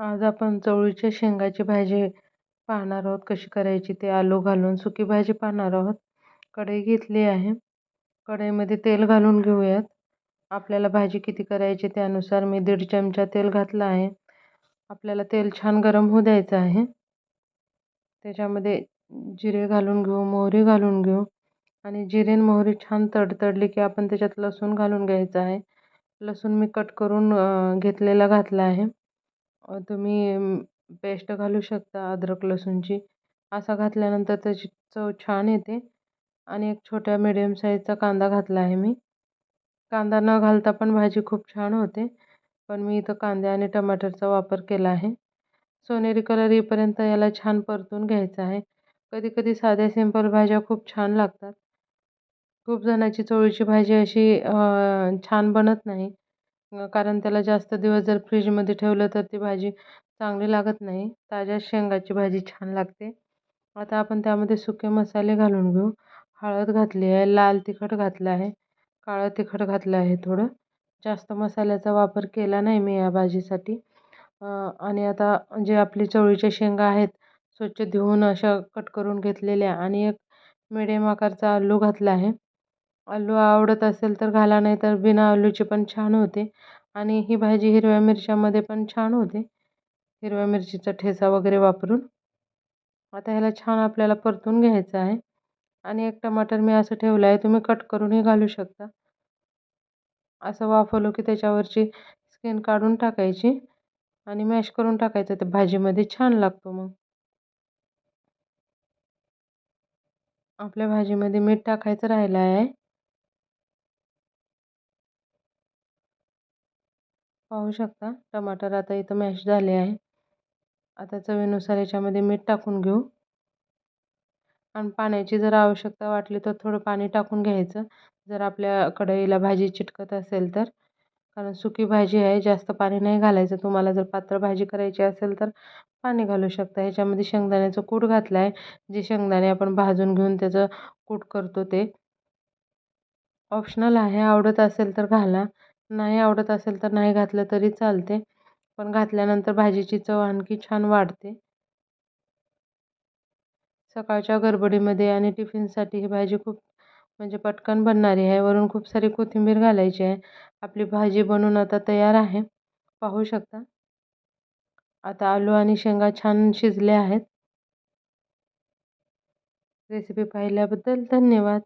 आज आपण चवळीच्या शेंगाची भाजी पाहणार आहोत. कशी करायची ते आलू घालून सुकी भाजी पाहणार आहोत. कढई घेतली आहे. कढईमध्ये तेल घालून घेऊयात. आपल्याला भाजी किती करायची त्यानुसार मी दीड चमचा तेल घातलं आहे. आपल्याला तेल छान गरम होऊ द्यायचं आहे. त्याच्यामध्ये जिरे घालून घेऊ मोहरी घालून घेऊ आणि जिरे मोहरी छान तडतडली की आपण त्याच्यात लसूण घालून घ्यायचं आहे. लसूण मी कट करून घेतलेला घातला आहे. तुम्ही पेस्ट घालू शकता अद्रक लसूणची. असा घातल्यानंतर त्याची चव छान येते. आणि एक छोट्या मिडियम साईजचा कांदा घातला आहे मी. कांदा न घालता पण भाजी खूप छान होते. पण मी इथं कांदे आणि टमाटरचा वापर केला आहे. सोनेरी कलर येईपर्यंत याला छान परतून घ्यायचं आहे. कधी कधी साध्या सिंपल भाज्या खूप छान लागतात. खूप जणांची चवळीची भाजी अशी छान बनत नाही. कारण त्याला जास्त दिवस जर फ्रीजमध्ये ठेवलं तर ती भाजी चांगली लागत नाही. ताज्या शेंगाची भाजी छान लागते. आता आपण त्यामध्ये सुके मसाले घालून घेऊ. हळद घातली आहे लाल तिखट घातलं आहे काळं तिखट घातलं आहे थोडं. जास्त मसाल्याचा वापर केला नाही मी या भाजीसाठी. आणि आता जे आपली चवळीच्या शेंगा आहेत स्वच्छ धुवून अशा कट करून घेतलेल्या आणि एक मिडियम आकारचा आलू घातला आहे. आलू आवडत असेल तर घाला नाही तर बिना आलूची पण छान होते. आणि ही भाजी हिरव्या मिरच्यामध्ये पण छान होते. हिरव्या मिरचीचा ठेचा वगैरे वापरून. आता ह्याला छान आपल्याला परतून घ्यायचं आहे. आणि एक टमाटर मी असं ठेवलं आहे तुम्ही कट करूनही घालू शकता. असं वाफवलं की त्याच्यावरची स्किन काढून टाकायची. आणि मॅश करून टाकायचं ते भाजीमध्ये छान लागतो मग. आपल्या भाजीमध्ये मीठ टाकायचं राहिलं आहे. पाहू शकता. टमाटर आता इथं मॅश झाले आहे. आता चवीनुसार याच्यामध्ये मीठ टाकून घेऊ. आणि पाण्याची जर आवश्यकता वाटली तर थोडं पाणी टाकून घ्यायचं. जर आपल्या कढईला भाजी चिटकत असेल तर. कारण सुकी भाजी आहे जास्त पाणी नाही घालायचं. तुम्हाला जर पातळ भाजी करायची असेल तर पाणी घालू शकता. ह्याच्यामध्ये शेंगदाण्याचं कूट घातलं आहे. जे शेंगदाणे आपण भाजून घेऊन त्याचं कूट करतो ते. ऑप्शनल आहे. आवडत असेल तर घाला. नाही आवडत असेल तर नाही घातलं तरी चालते. पण घातल्यानंतर भाजीची चव आणखी छान वाढते. सकाळच्या गडबडीमध्ये आणि टिफिनसाठी ही भाजी खूप म्हणजे पटकन बनणारी आहे. वरून खूप सारी कोथिंबीर घालायची आहे. आपली भाजी बनवून आता तयार आहे. पाहू शकता? आता आलू आणि शेंगा छान शिजले आहेत. रेसिपी पाहिल्याबद्दल धन्यवाद.